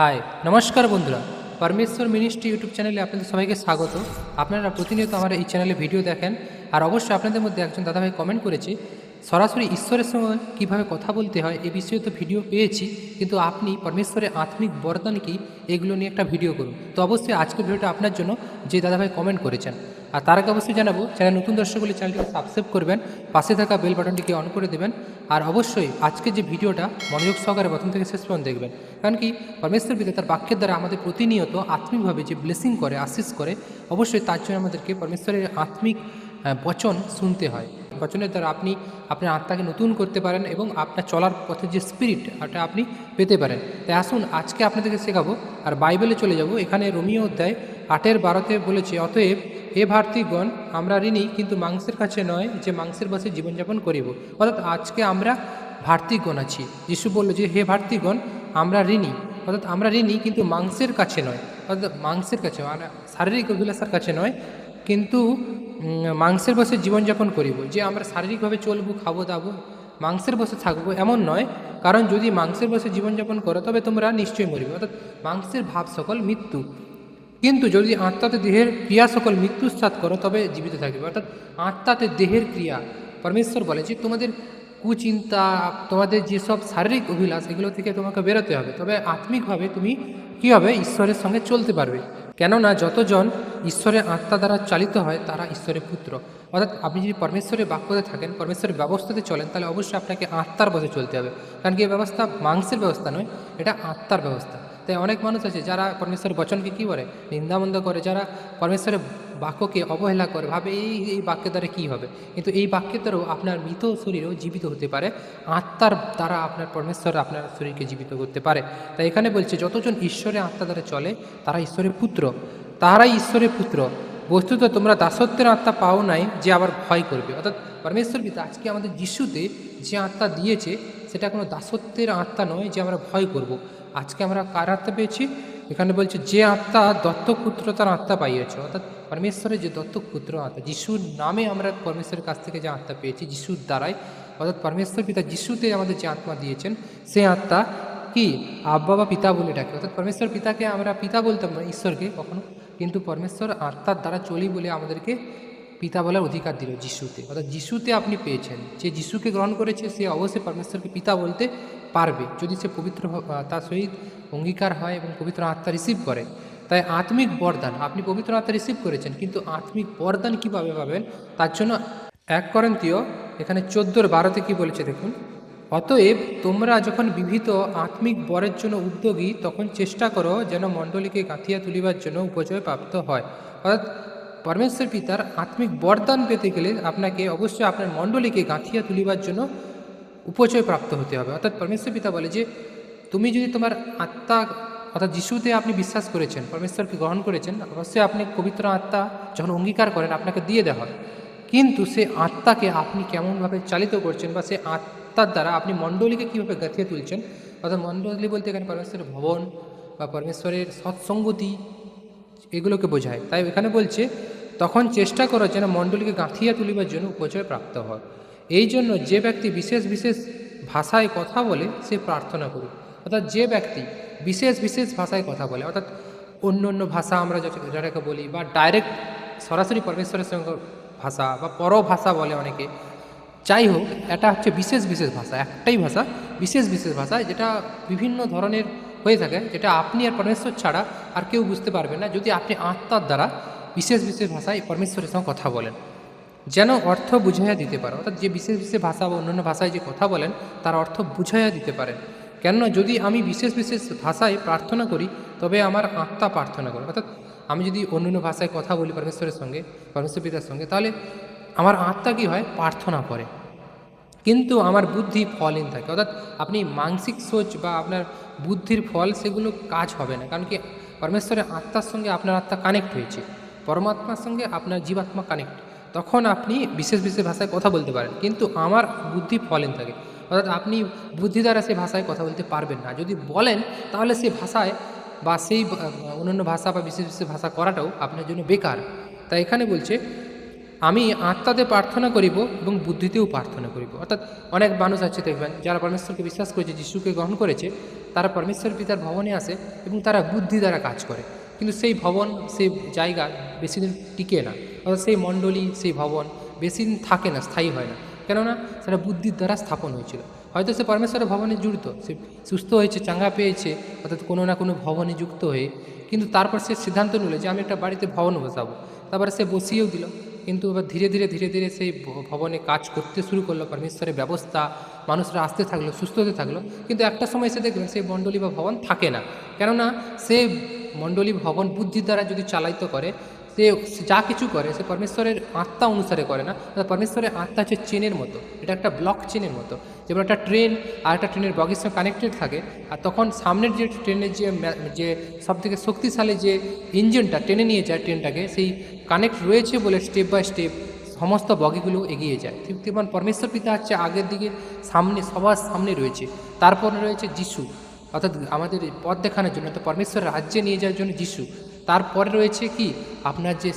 High নমস্কার বন্ধুরা। পরমেশ্বর মিনিস্ট্রি ইউটিউব চ্যানেলে আপনাদের সবাইকে স্বাগত। আপনারা প্রতিনিয়ত আমার এই চ্যানেলে ভিডিও দেখেন। আর অবশ্যই আপনাদের মধ্যে একজন দাদাভাই কমেন্ট করেছে, সরাসরি ঈশ্বরের সঙ্গে কীভাবে কথা বলতে হয় এই বিষয়ে তো ভিডিও পেয়েছি, কিন্তু আপনি পরমেশ্বরের আত্মিক বরদান কি এগুলো নিয়ে একটা ভিডিও করুন। তো অবশ্যই আজকের ভিডিওটা আপনার জন্য, যে দাদাভাই কমেন্ট করেছেন। আর তার আগে অবশ্যই জানাব চ্যানেল নতুন দর্শকগুলি চ্যানেলটিকে সাবস্ক্রাইব করবেন, পাশে থাকা বেল বাটনটিকে অন করে দেবেন, আর অবশ্যই আজকে যে ভিডিওটা মনোযোগ সহকারে প্রথম থেকে শেষ পর্যন্ত দেখবেন। কারণ কি, পরমেশ্বর পিতা তার বাক্যের দ্বারা আমাদের প্রতিনিয়ত আত্মিকভাবে যে ব্লেসিং করে আশিস করে, অবশ্যই তার জন্য আমাদেরকে পরমেশ্বরের আত্মিক বচন শুনতে হয়। বচনের দ্বারা আপনি আপনার আত্মাকে নতুন করতে পারেন এবং আপনার চলার পথে যে স্পিরিট ওটা আপনি পেতে পারেন। তাই আসুন, আজকে আপনাদেরকে শেখাবো, আর বাইবেলে চলে যাব। এখানে রোমিও অধ্যায় আটের বারোতে বলেছে, অতএব হে ভারতীগণ আমরা ঋণী, কিন্তু মাংসের কাছে নয় যে মাংসের বসে জীবনযাপন করিব। অর্থাৎ আজকে আমরা ভারতীগণ আছি। যিশু বলল যে, হে ভারতীগণ আমরা ঋণী। অর্থাৎ আমরা ঋণী, কিন্তু মাংসের কাছে নয়। অর্থাৎ মাংসের কাছে মানে শারীরিক অভিলাষার কাছে নয়, কিন্তু মাংসের বসে জীবনযাপন করিব। যে আমরা শারীরিকভাবে চলবো, খাব, দাবো, মাংসের বসে থাকব, এমন নয়। কারণ যদি মাংসের বসে জীবনযাপন করো, তবে তোমরা নিশ্চয়ই মরিবে। অর্থাৎ মাংসের ভাব সকল মৃত্যু। কিন্তু যদি আত্মাতে দেহের ক্রিয়া সকল মৃত্যুস্থাত করো, তবে জীবিত থাকবে। অর্থাৎ আত্মাতে দেহের ক্রিয়া, পরমেশ্বর বলে যে তোমাদের কুচিন্তা, তোমাদের যেসব শারীরিক অভিলাষ, এগুলো থেকে তোমাকে বেরোতে হবে। তবে আত্মিকভাবে তুমি কী হবে? ঈশ্বরের সঙ্গে চলতে পারবে। কেননা যতজন ঈশ্বরের আত্মা দ্বারা চালিত হয়, তারা ঈশ্বরের পুত্র। অর্থাৎ আপনি যদি পরমেশ্বরের বাক্যতে থাকেন, পরমেশ্বরের ব্যবস্থাতে চলেন, তাহলে অবশ্যই আপনাকে আত্মার পথে চলতে হবে। কারণ কি এই ব্যবস্থা মাংসের ব্যবস্থা নয়, এটা আত্মার ব্যবস্থা। তাই অনেক মানুষ আছে যারা পরমেশ্বরের বচনকে কী করে নিন্দামন্দ করে, যারা পরমেশ্বরের বাক্যকে অবহেলা করে, ভাবে এই এই বাক্যের দ্বারা কী হবে? কিন্তু এই বাক্যের দ্বারাও আপনার মৃত শরীরও জীবিত হতে পারে, আত্মার দ্বারা আপনার পরমেশ্বর আপনার শরীরকে জীবিত করতে পারে। তাই এখানে বলছে, যতজন ঈশ্বরের আত্মা দ্বারা চলে, তারা ঈশ্বরের পুত্র। তাহারাই ঈশ্বরের পুত্র। বস্তুত তোমরা দাসত্বের আত্মা পাও নাই, যে আবার ভয় করবে। অর্থাৎ পরমেশ্বর পিতা আজকে আমাদের যিশুতে যে আত্মা দিয়েছে সেটা কোনো দাসত্বের আত্মা নয় যে আমরা ভয় করব। আজকে আমরা কার আত্মা পেয়েছি? এখানে বলছে, যে আত্মা দত্তক পুত্র তার আত্মা পাইয়েছে। অর্থাৎ পরমেশ্বরের যে দত্তক পুত্র আত্মা, যিশুর নামে আমরা পরমেশ্বরের কাছ থেকে যে আত্মা পেয়েছি, যিশুর দ্বারাই, অর্থাৎ পরমেশ্বর পিতা যিশুতে আমাদের যে আত্মা দিয়েছেন, সে আত্মা কি? আব্বা বা পিতা বলে ডাকে। অর্থাৎ পরমেশ্বর পিতাকে আমরা পিতা বলতাম না, ঈশ্বরকে কখনো। কিন্তু পরমেশ্বর আত্মার দ্বারা চলি বলে আমাদেরকে পিতা বলার অধিকার দিল যিশুতে। অর্থাৎ যিশুতে আপনি পেয়েছেন। যে যিশুকে গ্রহণ করেছে, সে অবশ্যই পরমেশ্বরকে পিতা বলতে পারবে। যদি সে পবিত্র তার সহিত অঙ্গীকার হয় এবং পবিত্র আত্মা রিসিভ করে, তাই আত্মিক বরদান, আপনি পবিত্র আত্মা রিসিভ করেছেন, কিন্তু আত্মিক বরদান কীভাবে পাবেন? তার জন্য এক করন্তীয় এখানে চোদ্দোর বারোতে কী বলেছে দেখুন? অতএব তোমরা যখন বিবিধ আত্মিক বরের জন্য উদ্যোগী, তখন চেষ্টা করো যেন মণ্ডলীকে গাঁথিয়া তুলিবার জন্য উপজয় প্রাপ্ত হয়। অর্থাৎ পরমেশ্বর পিতার আত্মিক বরদান পেতে গেলে আপনাকে অবশ্যই আপনার মণ্ডলীকে গাঁথিয়া তুলিবার জন্য উপচয় প্রাপ্ত হতে হবে। অর্থাৎ পরমেশ্বর পিতা বলে যে, তুমি যদি তোমার আত্মা, অর্থাৎ যিশুতে আপনি বিশ্বাস করেছেন, পরমেশ্বরকে গ্রহণ করেছেন, অবশ্যই আপনি পবিত্র আত্মা যখন অঙ্গীকার করেন, আপনাকে দিয়ে দেওয়া হয়। কিন্তু সে আত্মাকে আপনি কেমনভাবে চালিত করছেন বা সে আত্মার দ্বারা আপনি মণ্ডলীকে কীভাবে গাঁথিয়ে তুলছেন, অর্থাৎ মণ্ডলী বলতে এখানে পরমেশ্বরের ভবন বা পরমেশ্বরের সৎসঙ্গতি, এগুলোকে বোঝায়। তাই এখানে বলছে তখন চেষ্টা করো যেন মণ্ডলীকে গাঁথিয়া তুলিবার জন্য উপচয় প্রাপ্ত হয়। এই জন্য যে ব্যক্তি বিশেষ বিশেষ ভাষায় কথা বলে, সে প্রার্থনা করুক। অর্থাৎ যে ব্যক্তি বিশেষ বিশেষ ভাষায় কথা বলে, অর্থাৎ অন্য অন্য ভাষা আমরা যেটা- যেটাকে বলি বা ডাইরেক্ট সরাসরি পরমেশ্বরের সঙ্গে ভাষা বা পর ভাষা বলে অনেকে। যাই হোক, এটা হচ্ছে বিশেষ বিশেষ ভাষা, একটাই ভাষা, বিশেষ বিশেষ ভাষা, যেটা বিভিন্ন ধরনের হয়ে থাকে, যেটা আপনি আর পরমেশ্বর ছাড়া আর কেউ বুঝতে পারবে না। যদি আপনি আত্মার দ্বারা বিশেষ বিশেষ ভাষায় পরমেশ্বরের সঙ্গে কথা বলেন। যেন অর্থ বুঝাইয়া দিতে পারে। অর্থাৎ যে বিশেষ বিশেষ ভাষা বা অন্যান্য ভাষায় যে কথা বলেন, তার অর্থ বুঝাইয়া দিতে পারেন। কেননা যদি আমি বিশেষ বিশেষ ভাষায় প্রার্থনা করি, তবে আমার আত্মা প্রার্থনা করে। অর্থাৎ আমি যদি অন্য অন্য ভাষায় কথা বলি পরমেশ্বরের সঙ্গে, পরমেশ্বর পিতার সঙ্গে, তাহলে আমার আত্মা কী হয়? প্রার্থনা করে। কিন্তু আমার বুদ্ধি ফলহীন থাকে। অর্থাৎ আপনি মানসিক সোচ বা আপনার বুদ্ধির ফল, সেগুলো কাজ হবে না। কারণ কি? পরমেশ্বরের আত্মার সঙ্গে আপনার আত্মা কানেক্ট হয়েছে। পরমাত্মার সঙ্গে আপনার জীবাত্মা কানেক্ট তখন আপনি বিশেষ বিশেষ ভাষায় কথা বলতে পারেন, কিন্তু আমার বুদ্ধি ফলেন থাকে অর্থাৎ আপনি বুদ্ধি দ্বারা সে ভাষায় কথা বলতে পারবেন না। যদি বলেন, তাহলে সেই ভাষায় বা সেই অন্যান্য ভাষা বা বিশেষ বিশেষ ভাষা করাটাও আপনার জন্য বেকার। তাই এখানে বলছে, আমি আত্মাতে প্রার্থনা করিব এবং বুদ্ধিতেও প্রার্থনা করিব। অর্থাৎ অনেক মানুষ আছে দেখবেন, যারা পরমেশ্বরকে বিশ্বাস করেছে, যিশুকে গ্রহণ করেছে, তারা পরমেশ্বর পিতার ভবনে আসে এবং তারা বুদ্ধি দ্বারা কাজ করে। কিন্তু সেই ভবন, সেই জায়গা বেশি দিন টিকে না। অর্থাৎ সেই মণ্ডলী, সেই ভবন বেশি দিন থাকে না, স্থায়ী হয় না। কেননা সেটা বুদ্ধির দ্বারা স্থাপন হয়েছিল। হয়তো সে পরমেশ্বরের ভবনে জুড়ত, সে সুস্থ হয়েছে, চাঙ্গা পেয়েছে, অর্থাৎ কোনো না কোনো ভবনে যুক্ত হয়ে, কিন্তু তারপর সে সিদ্ধান্ত নিল যে আমি একটা বাড়িতে ভবন বসাবো। তারপরে সে বসিয়েও দিল। কিন্তু এবার ধীরে ধীরে ধীরে ধীরে সেই ভবনে কাজ করতে শুরু করল, পরমেশ্বরের ব্যবস্থা, মানুষরা আসতে থাকল, সুস্থ হতে থাকল। কিন্তু একটা সময় এসে দেখবেন সেই মণ্ডলী বা ভবন থাকে না। কেননা সে মণ্ডলী, ভবন বুদ্ধির দ্বারা যদি চালাইত করে সে যা কিছু করে, সে পরমেশ্বরের আত্মা অনুসারে করে না। পরমেশ্বরের আত্মা হচ্ছে চেনের মতো। এটা একটা ব্লক চেনের মতো। যেমন একটা ট্রেন আর একটা ট্রেনের বগির সঙ্গে কানেক্টেড থাকে, আর তখন সামনের যে ট্রেনের যে যে সব থেকে শক্তিশালী যে ইঞ্জিনটা টেনে নিয়ে যায় ট্রেনটাকে সেই কানেক্ট রয়েছে বলে স্টেপ বাই স্টেপ সমস্ত বগিগুলো এগিয়ে যায়। ঠিক তেমন পরমেশ্বর পিতা হচ্ছে আগের দিকে সামনে, সবার সামনে রয়েছে। তারপরে রয়েছে যিশু। অর্থাৎ আমাদের পথ দেখানোর জন্য, অর্থাৎ পরমেশ্বর রাজ্যে নিয়ে যাওয়ার জন্য যিশু। তারপরে রয়েছে কি? আপনার যে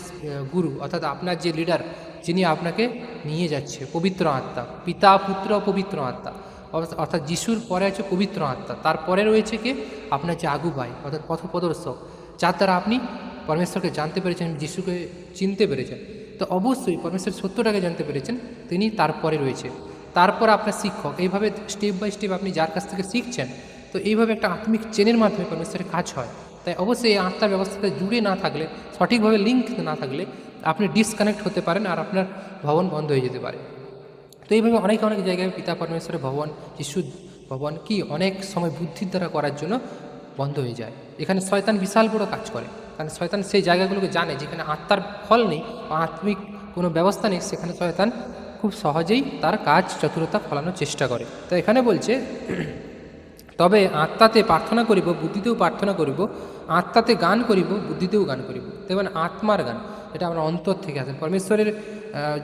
গুরু, অর্থাৎ আপনার যে লিডার যিনি আপনাকে নিয়ে যাচ্ছে, পবিত্র আত্মা, পিতা, পুত্র, পবিত্র আত্মা। অর্থাৎ- যিশুর পরে আছে পবিত্র আত্মা। তারপরে রয়েছে কি? আপনার যে আগু ভাই, অর্থাৎ পথপ্রদর্শক, যার দ্বারা আপনি পরমেশ্বরকে জানতে পেরেছেন, যিশুকে চিনতে পেরেছেন। তো অবশ্যই পরমেশ্বর সত্যটাকে জানতে পেরেছেন, তিনি তারপরে রয়েছে। তারপর আপনার শিক্ষক, এইভাবে স্টেপ বাই স্টেপ আপনি যার কাছ থেকে শিখছেন, তো এইভাবে একটা আত্মিক চেনের মাধ্যমে পরমেশ্বরের কাজ হয়। তাই অবশ্যই এই আত্মার ব্যবস্থাতে জুড়ে না থাকলে, সঠিকভাবে লিঙ্ক না থাকলে আপনি ডিসকানেক্ট হতে পারেন আর আপনার ভবন বন্ধ হয়ে যেতে পারে। তো এইভাবে অনেক অনেক জায়গায় পিতা পরমেশ্বরের ভবন যিশু ভবন কি অনেক সময় বুদ্ধির দ্বারা করার জন্য বন্ধ হয়ে যায়। এখানে শয়তান বিশাল বড় কাজ করে। কারণ শয়তান সেই জায়গাগুলোকে জানে যেখানে আত্মার ফল নেই, আত্মিক কোনো ব্যবস্থা নেই, সেখানে শয়তান খুব সহজেই তার কাজ চতুরতা ফলানোর চেষ্টা করে। তো এখানে বলছে তবে আত্মাতে প্রার্থনা করিব, বুদ্ধিতেও প্রার্থনা করিব, আত্মাতে গান করিব, বুদ্ধিতেও গান করিব। তেমন আত্মার গান, এটা আমরা অন্তর থেকে আসেন। পরমেশ্বরের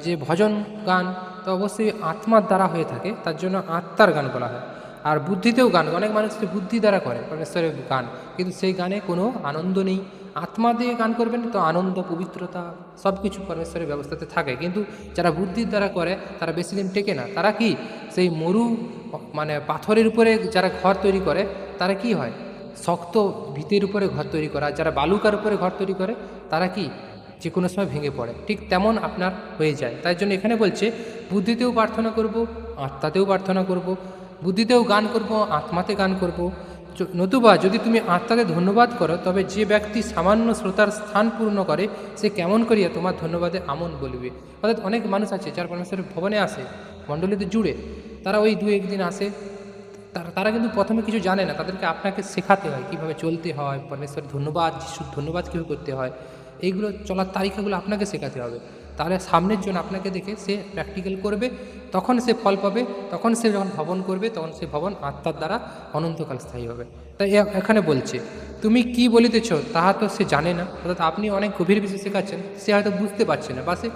যে ভজন গান, তো অবশ্যই আত্মার দ্বারা হয়ে থাকে, তার জন্য আত্মার গান বলা হয়। আর বুদ্ধিতেও গান, অনেক মানুষ বুদ্ধি দ্বারা করে পরমেশ্বরের গান, কিন্তু সেই গানে কোনো আনন্দ নেই। আত্মা দিয়ে গান করবেন তো আনন্দ, পবিত্রতা সব কিছু পরমেশ্বরের ব্যবস্থাতে থাকে। কিন্তু যারা বুদ্ধির দ্বারা করে, তারা বেশি দিন টেকে না। তারা কি সেই মরু মানে পাথরের উপরে যারা ঘর তৈরি করে, তারা কি হয়? শক্ত ভিতের উপরে ঘর তৈরি করা। যারা বালুকার উপরে ঘর তৈরি করে, তারা কি? যে কোনো সময় ভেঙে পড়ে। ঠিক তেমন আপনার হয়ে যায়। তাই জন্য এখানে বলছে, বুদ্ধিতেও প্রার্থনা করব, আত্মাতেও প্রার্থনা করব। বুদ্ধিতেও গান করব, আত্মাতে গান করব। নতুবা যদি তুমি আত্মাকে ধন্যবাদ করো, তবে যে ব্যক্তি সামান্য শ্রোতার স্থান পূর্ণ করে, সে কেমন করিয়া তোমার ধন্যবাদে আমন বলবে? অর্থাৎ অনেক মানুষ আছে, যার পরমেশ্বরের ভবনে আসে, মণ্ডলীতে জুড়ে। তারা ওই দু একদিন আসে। তারা কিন্তু প্রথমে কিছু জানে না, তাদেরকে আপনাকে শেখাতে হয়, কীভাবে চলতে হয় পরমেশ্বরের ধন্যবাদ, যিশুর ধন্যবাদ কীভাবে করতে হয়। এইগুলো চলার তালিকাগুলো আপনাকে শেখাতে হবে। তাহলে সামনের জন আপনাকে দেখে সে প্র্যাকটিক্যাল করবে, তখন সে ফল পাবে, তখন সে যখন ভবন করবে, তখন সে ভবন আত্মার দ্বারা অনন্তকাল স্থায়ী হবে। তাই এখানে বলছে, তুমি কি বলিতেছ তাহা তো সে জানে না, অর্থাৎ আপনি অনেক গভীর বিষয় শেখাচ্ছেন, সে হয়তো বুঝতে পারছে না বা সে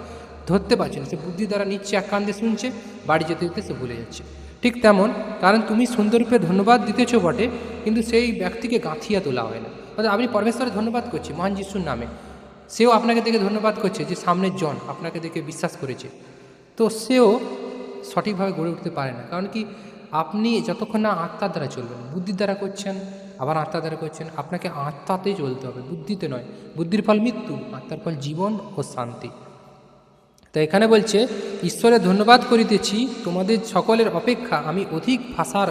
ধরতে পারছে না, সে বুদ্ধি দ্বারা নিচ্ছে এক কান শুনছে, বাড়ি যেতে যেতে সে ভুলে যাচ্ছে। ঠিক তেমন, কারণ তুমি সুন্দররূপে ধন্যবাদ দিতেছ বটে, কিন্তু সেই ব্যক্তিকে গাঁথিয়া তোলা হয় না। অর্থাৎ আপনি পরমেশ্বরের ধন্যবাদ করছি, মহান যিশুর নামে। সেও আপনাকে দেখে ধন্যবাদ করছে যে সামনের জন আপনাকে দেখে বিশ্বাস করেছে। তো সেও সঠিকভাবে গড়ে উঠতে পারে না। কারণ কি, আপনি যতক্ষণ না আত্মার দ্বারা চলবেন, বুদ্ধির দ্বারা করছেন, আবার আত্মার দ্বারা করছেন, আপনাকে আত্মাতেই চলতে হবে, বুদ্ধিতে নয়। বুদ্ধির ফল মৃত্যু, আত্মার ফল জীবন ও শান্তি। তো এখানে বলছে ঈশ্বরের ধন্যবাদ করিতেছি, তোমাদের সকলের অপেক্ষা আমি অধিক ভাষার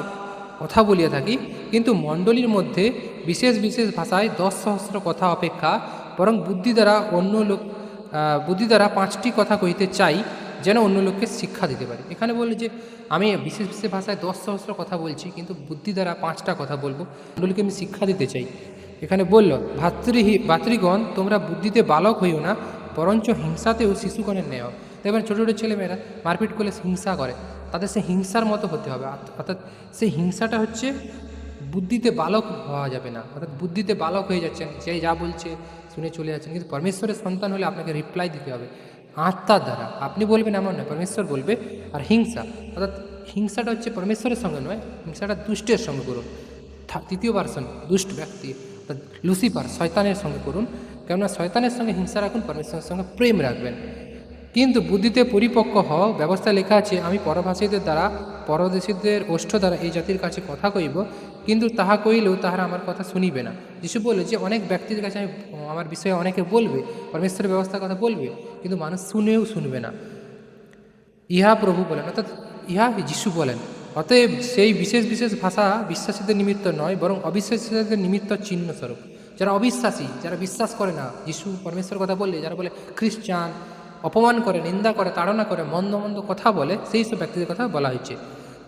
কথা বলিয়া থাকি, কিন্তু মণ্ডলীর মধ্যে বিশেষ বিশেষ ভাষায় দশ সহস্র কথা অপেক্ষা বরং বুদ্ধি দ্বারা অন্য লোক বুদ্ধি দ্বারা পাঁচটি কথা কইতে চাই যেন অন্য লোককে শিক্ষা দিতে পারি। এখানে বললে যে, আমি বিশেষ বিশেষ ভাষায় দশ সহস্র কথা বলছি, কিন্তু বুদ্ধি দ্বারা পাঁচটা কথা বলব। মণ্ডলীকে আমি শিক্ষা দিতে চাই। এখানে বলল, ভাতৃ ভাতৃগণ, তোমরা বুদ্ধিতে বালক হইও না, বরঞ্চ হিংসাতেও শিশুগণের নেয় দেখবেন ছোটো ছোটো ছেলেমেয়েরা মারপিট করলে হিংসা করে। তাদের সে হিংসার মতো হতে হবে। অর্থ- অর্থাৎ সেই হিংসাটা হচ্ছে বুদ্ধিতে বালক হওয়া যাবে না। অর্থাৎ বুদ্ধিতে বালক হয়ে যাচ্ছেন, যে যা বলছে শুনে চলে যাচ্ছেন। কিন্তু পরমেশ্বরের সন্তান হলে আপনাকে রিপ্লাই দিতে হবে। আত্মার দ্বারা। আপনি বলবেন এমন নয়, পরমেশ্বর বলবে। আর হিংসা, অর্থাৎ হিংসাটা হচ্ছে পরমেশ্বরের সঙ্গে নয়, হিংসাটা দুষ্টের সঙ্গে করুন। তৃতীয় পার্সন দুষ্ট ব্যক্তি, অর্থাৎ লুসিফার শয়তানের সঙ্গে করুন। কেননা শয়তানের সঙ্গে হিংসা রাখুন, পরমেশ্বরের সঙ্গে প্রেম রাখবেন। কিন্তু বুদ্ধিতে পরিপক্ক হও ব্যবস্থা লেখা আছে, আমি পরভাষীদের দ্বারা, পরদেশীদের ওষ্ঠ দ্বারা এই জাতির কাছে কথা কইব কিন্তু তাহা কইলেও তাহারা আমার কথা শুনিবে না। যিশু বলল, যে অনেক ব্যক্তির কাছে আমি, আমার বিষয়ে অনেকে বলবে, পরমেশ্বরের ব্যবস্থার কথা বলবে, কিন্তু মানুষ শুনেও শুনবে না। ইহা প্রভু বলেন, অর্থাৎ ইহা যিশু বলেন। অতএব সেই বিশেষ বিশেষ ভাষা বিশ্বাসীদের নিমিত্ত নয়, বরং অবিশ্বাসীদের নিমিত্ত চিহ্ন স্বরূপ যারা অবিশ্বাসী, যারা বিশ্বাস করে না, যিশু পরমেশ্বর কথা বললে, যারা বলে খ্রিস্টান, অপমান করে, নিন্দা করে, তাড়না করে, মন্দ মন্দ কথা বলে, সেই সব ব্যক্তিদের কথা বলা হয়েছে।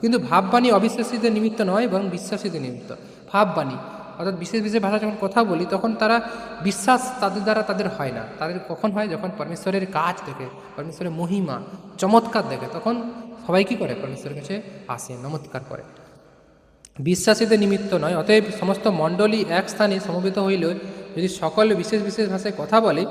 কিন্তু ভাববাণী অবিশ্বাসীদের নিমিত্ত নয়, বরং বিশ্বাসীদের নিমিত্ত। ভাববাণী, অর্থাৎ বিশেষ বিশেষ ভাষা যখন কথা বলি, তখন তারা বিশ্বাস তাদের দ্বারা তাদের হয় না। তাদের কখন হয়? যখন পরমেশ্বরের কাজ দেখে, পরমেশ্বরের মহিমা চমৎকার দেখে, তখন সবাই কী করে? পরমেশ্বরের কাছে আসে নমৎকার করে। বিশ্বাসীদের নিমিত্ত নয়, অতএব সমস্ত মণ্ডলী এক স্থানে সমবেত হইল যদি সকলে বিশেষ বিশেষ ভাষায় কথা বলে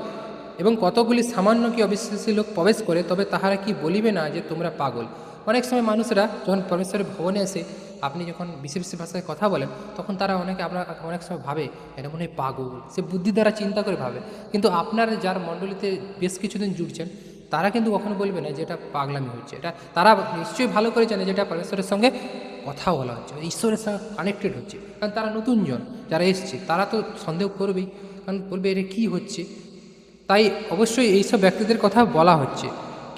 এবং কতগুলি সামান্য কি অবিশ্বাসী লোক প্রবেশ করে, তবে তাহারা কি বলিবে না যে তোমরা পাগল? অনেক সময় মানুষরা যখন পরমেশ্বরের ভবনে এসে আপনি যখন বিশেষ বিশেষ ভাষায় কথা বলেন, তখন তারা অনেকে আপনার অনেক সময় ভাবে, এটা মনে হয় পাগল। সে বুদ্ধি দ্বারা চিন্তা করে ভাবে। কিন্তু আপনার যার মণ্ডলীতে বেশ কিছুদিন জুড়ছেন তারা কিন্তু কখনো বলবে না যে এটা পাগলামি হচ্ছে। এটা তারা নিশ্চয়ই ভালো করে জানে যে এটা পরমেশ্বরের সঙ্গে কথা বলা হচ্ছে, ঈশ্বরের সঙ্গে কানেক্টেড হচ্ছে। কারণ তারা নতুনজন যারা এসছে, তারা তো সন্দেহ করবেই। কারণ বলবে, এটা কী হচ্ছে? তাই অবশ্যই এইসব ব্যক্তিদের কথা বলা হচ্ছে।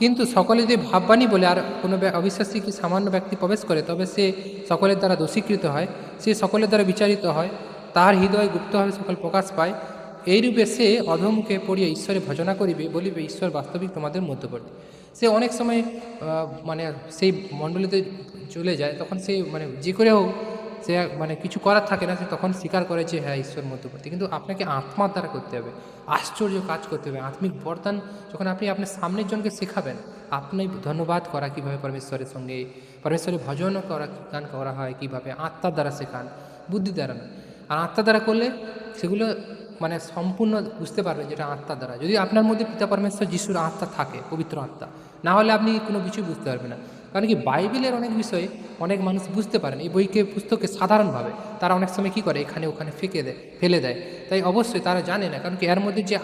কিন্তু সকলে যে ভাববাণী বলে আর কোনো অবিশ্বাসী কি সামান্য ব্যক্তি প্রবেশ করে, তবে সে সকলের দ্বারা দোষীকৃত হয়, সে সকলের দ্বারা বিচারিত হয়, তার হৃদয় গুপ্তভাবে সকল প্রকাশ পায়, এইরূপে সে অধমুখে পড়িয়া ঈশ্বরে ভজনা করিবে বলিবে, ঈশ্বর বাস্তবিক তোমাদের মধ্যবর্তী। সে অনেক সময় মানে সেই মণ্ডলীতে চলে যায়, তখন সে মানে যে করে হোক সে মানে কিছু করার থাকে না সে তখন স্বীকার করে যে হ্যাঁ ঈশ্বর মধ্যবর্তী। কিন্তু আপনাকে আত্মার দ্বারা করতে হবে। আশ্চর্য কাজ করতে হবে। আত্মিক বরদান যখন আপনি আপনার সামনের জনকে শেখাবেন আপনি ধন্যবাদ করা কীভাবে পরমেশ্বরের সঙ্গে, পরমেশ্বরের ভজন করা, গান করা হয়, কীভাবে আত্মার দ্বারা শেখান, বুদ্ধি দ্বারা না আর আত্মার দ্বারা করলে সেগুলো মানে সম্পূর্ণ বুঝতে পারবেন যেটা আত্মার দ্বারা। যদি আপনার মধ্যে পিতা পরমেশ্বর, যিশুর আত্মা থাকে, পবিত্র আত্মা, না হলে আপনি কোনো কিছুই বুঝতে পারবেন না। কারণ কি বাইবেলের অনেক বিষয়ে অনেক মানুষ বুঝতে পারেন। এই বইকে পুস্তকে সাধারণভাবে তারা অনেক সময় কী করে? এখানে, ওখানে ফেঁকে দেয়, ফেলে দেয়। তাই অবশ্যই তারা জানে না। কারণ কি এর মধ্যে যে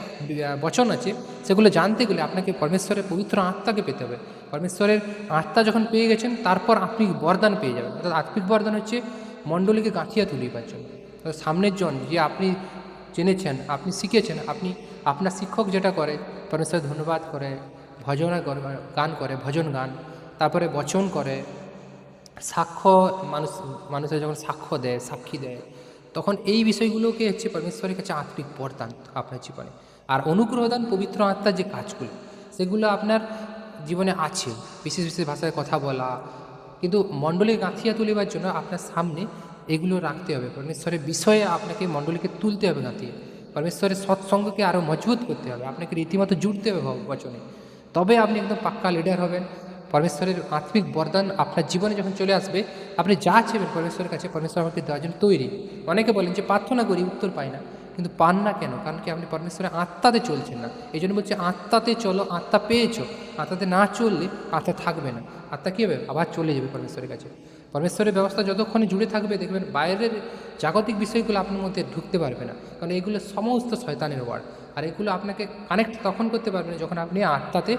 বচন আছে, সেগুলো জানতে গেলে আপনাকে পরমেশ্বরের পবিত্র আত্মাকে পেতে হবে। পরমেশ্বরের আত্মা যখন পেয়ে গেছেন, তারপর আপনি বরদান পেয়ে যাবেন। অর্থাৎ আত্মিক বরদান হচ্ছে মণ্ডলীকে গাঁথিয়া তুলিবার জন্য। সামনের জন যে আপনি জেনেছেন, আপনি শিখেছেন, আপনি, আপনার শিক্ষক যেটা করে পরমেশ্বর ধন্যবাদ করে, ভজনা গান করে, ভজন গান তারপরে বচন করে, সাক্ষ্য মানুষ মানুষের যখন সাক্ষ্য দেয়, সাক্ষী দেয়, তখন এই বিষয়গুলোকে হচ্ছে পরমেশ্বরের কাছে আত্মিক বরদান আপনার জীবনে। আর অনুগ্রহদান পবিত্র আত্মার যে কাজগুলো, সেগুলো আপনার জীবনে আছে, বিশেষ বিশেষ ভাষায় কথা বলা, কিন্তু মণ্ডলী গাঁথিয়া তুলিবার জন্য আপনার সামনে এগুলো রাখতে হবে। পরমেশ্বরের বিষয়ে আপনাকে মণ্ডলীকে তুলতে হবে গাঁথিয়ে। পরমেশ্বরের সৎসঙ্গকে আরও মজবুত করতে হবে। আপনাকে রীতিমতো জুড়তে হবে বচনে। তবে আপনি একদম পাক্কা লিডার হবেন। পরমেশ্বরের আত্মিক বরদান আপনার জীবনে যখন চলে আসবে, আপনি যা চাইবেন পরমেশ্বরের কাছে, পরমেশ্বর আমাকে দেওয়ার জন্য তৈরি। অনেকে বলেন যে প্রার্থনা করি, উত্তর পাই না। কিন্তু পান না কেন? কারণ কি আপনি পরমেশ্বরের আত্মাতে চলছেন না। এই জন্য বলছে, আত্মাতে চলো, আত্মা পেয়েছ। আত্মাতে না চললে আত্মা থাকবে না। আত্মা কী হবে? আবার চলে যাবে পরমেশ্বরের কাছে। পরমেশ্বরের ব্যবস্থা যতক্ষণে জুড়ে থাকবে, দেখবেন বাইরের জাগতিক বিষয়গুলো আপনার মধ্যে ঢুকতে পারবে না। কারণ এগুলো সমস্ত শয়তানের ওয়ার্ড। আর এগুলো আপনাকে কানেক্ট তখন করতে পারবেন যখন আপনি আত্মাতে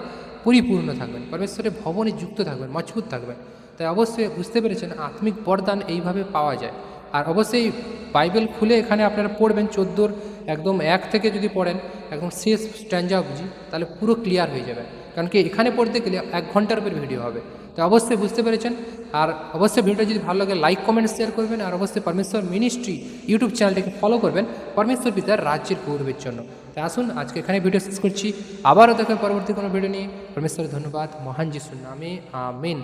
পরিপূর্ণ থাকবেন। পরমেশ্বরের ভবনে যুক্ত থাকবেন, মজবুত থাকবেন। তাই অবশ্যই বুঝতে পেরেছেন আত্মিক বরদান এইভাবে পাওয়া যায়। আর অবশ্যই বাইবেল খুলে এখানে আপনারা পড়বেন, চোদ্দোর একদম এক থেকে যদি পড়েন, একদম শেষ স্ট্যান্ডা বুঝি তাহলে পুরো ক্লিয়ার হয়ে যাবে। কারণ কি এখানে পড়তে গেলে এক ঘণ্টার উপর ভিডিও হবে। তো অবশ্যই বুঝতে পেরেছেন আর অবশ্যই ভিডিওটা যদি ভালো লাগে লাইক কমেন্ট শেয়ার করবেন আর অবশ্যই পরমেশ্বর মিনিস্ট্রি ইউটিউব চ্যানেলটিকে ফলো করবেন পরমেশ্বর পিতার রাজ্যের গৌরবের জন্য। তাই আসুন, আজকে এখানে ভিডিও শেষ করছি। আবারও দেখেন পরবর্তী কোনো ভিডিও নিয়ে। পরমেশ্বরের ধন্যবাদ। মহান যিশুর নামে, আমেন।